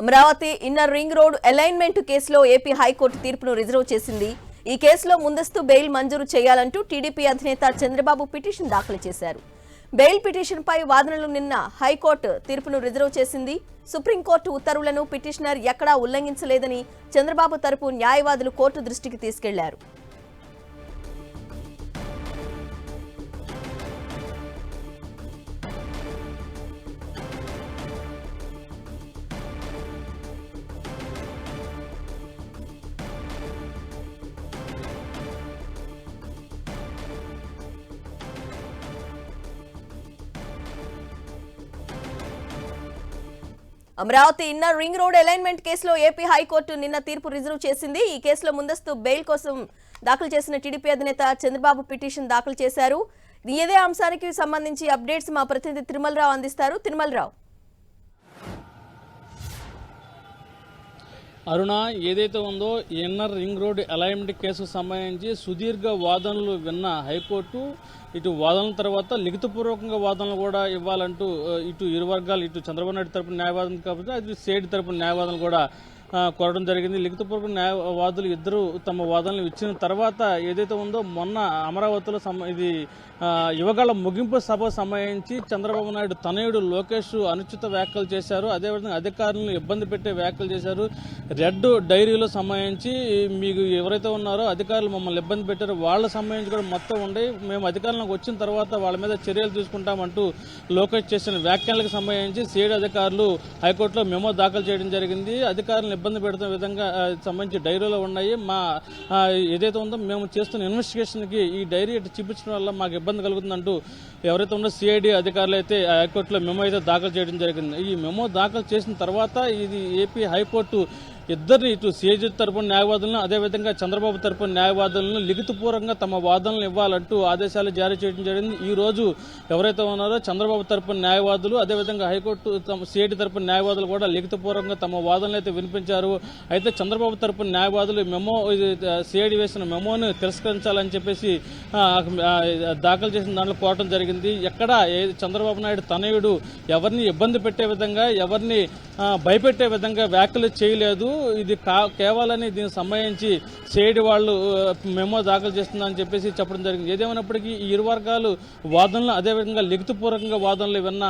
Amaravati inner ring road alignment కేసులో AP high court తీర్పును reserve చేసింది. ఈ కేసులో ముందస్తు బెయిల్ మంజూరు చేయాలంటూ టీడీపీ అధినేత చంద్రబాబు పిటిషన్ దాఖలు చేశారు. బెయిల్ పిటిషన్పై వాదనలు నిన్న హైకోర్టు తీర్పును రిజర్వ్ చేసింది. సుప్రీంకోర్టు ఉత్తర్వులను పిటిషనర్ ఎక్కడా ఉల్లంఘించలేదని చంద్రబాబు తరపు న్యాయవాదులు కోర్టు దృష్టికి తీసుకెళ్ళారు. Amaravati inner ring road alignment కేసులో ఏపీ హైకోర్టు నిన్న తీర్పు రిజర్వ్ చేసింది. ఈ కేసులో ముందస్తు బెయిల్ కోసం దాఖలు చేసిన టీడీపీ అధినేత చంద్రబాబు పిటిషన్ దాఖలు చేశారు. ఇదే అంశానికి సంబంధించి అప్డేట్స్ మా ప్రతినిధి తిరుమలరావు అందిస్తారు. తిరుమలరావు. అరుణ ఏదైతే ఉందో ఇన్నర్ రింగ్ రోడ్ అలైన్మెంట్ కేసుకు సంబంధించి సుదీర్ఘ వాదనలు విన్న హైకోర్టు ఇటు వాదనల తర్వాత లిఖితపూర్వకంగా వాదనలు కూడా ఇవ్వాలంటూ ఇటు ఇరు వర్గాలు ఇటు చంద్రబాబు నాయుడు తరపున న్యాయవాదం కాబట్టి అది సేడ్ తరపున న్యాయవాదం కూడా కోరడం జరిగింది. లిఖితపూర్వక న్యాయవాదులు ఇద్దరు తమ వాదనలు ఇచ్చిన తర్వాత ఏదైతే ఉందో మొన్న అమరావతిలో ఇది యువగాళ్ళ యువగళ ముగింపు సభ సంబంధించి చంద్రబాబు నాయుడు తనయుడు లోకేష్ అనుచిత వ్యాఖ్యలు చేశారు. అదేవిధంగా అధికారులను ఇబ్బంది పెట్టే వ్యాఖ్యలు చేశారు. రెడ్ డైరీలో సంబంధించి మీకు ఎవరైతే ఉన్నారో అధికారులు మమ్మల్ని ఇబ్బంది పెట్టారు. వాళ్ళ సంబంధించి కూడా మొత్తం ఉండి మేము అధికారులకు వచ్చిన తర్వాత వాళ్ళ మీద చర్యలు తీసుకుంటామంటూ లోకేష్ చేసిన వ్యాఖ్యలకు సంబంధించి సీడ్ అధికారులు హైకోర్టులో మెమో దాఖలు చేయడం జరిగింది. అధికారులు అధికారులను ఇబ్బంది పెడుతున్న విధంగా సంబంధించి డైరీలో ఉన్నాయి. మా ఏదైతే ఉందో మేము చేస్తున్న ఇన్వెస్టిగేషన్కి ఈ డైరీ అటు చూపించడం వల్ల మాకు ఇబ్బంది కలుగుతుందంటూ ఎవరైతే ఉందో సిఐడి అధికారులు అయితే హైకోర్టులో మెమో అయితే దాఖలు చేయడం జరిగింది. ఈ మెమో దాఖలు చేసిన తర్వాత ఇది ఏపీ హైకోర్టు ఇద్దరిని ఇటు సిఐజీ తరపున న్యాయవాదులను అదేవిధంగా చంద్రబాబు తరపున న్యాయవాదులను లిఖితపూర్వకంగా తమ వాదనలు ఇవ్వాలంటూ ఆదేశాలు జారీ చేయడం జరిగింది. ఈ రోజు ఎవరైతే ఉన్నారో చంద్రబాబు తరపున న్యాయవాదులు అదేవిధంగా హైకోర్టు తమ సిఐటి తరపున న్యాయవాదులు కూడా లిఖితపూర్వకంగా తమ వాదనలు అయితే వినిపించారు. అయితే చంద్రబాబు తరపున న్యాయవాదులు మెమో సిఐడి వేసిన మెమోను తిరస్కరించాలని చెప్పేసి దాఖలు చేసిన దాంట్లో కోరటం జరిగింది. ఎక్కడ చంద్రబాబు నాయుడు తనయుడు ఎవరిని ఇబ్బంది పెట్టే విధంగా ఎవరిని భయపెట్టే విధంగా వ్యాఖ్యలు చేయలేదు. ఇది కేవలని దీనికి సంబంధించి సేడి వాళ్ళు మెమో దాఖలు చేస్తుందని చెప్పేసి చెప్పడం జరిగింది. ఏదేమైనప్పటికీ ఈ ఇరు వర్గాలు వాదనలు అదేవిధంగా లిఖితపూర్వకంగా వాదనలు విన్న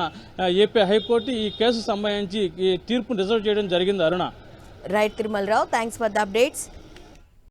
ఏపీ హైకోర్టు ఈ కేసు సంబంధించి ఈ తీర్పును రిజర్వ్ చేయడం జరిగింది Aruna. Right Tirumalarao. Thanks for the updates.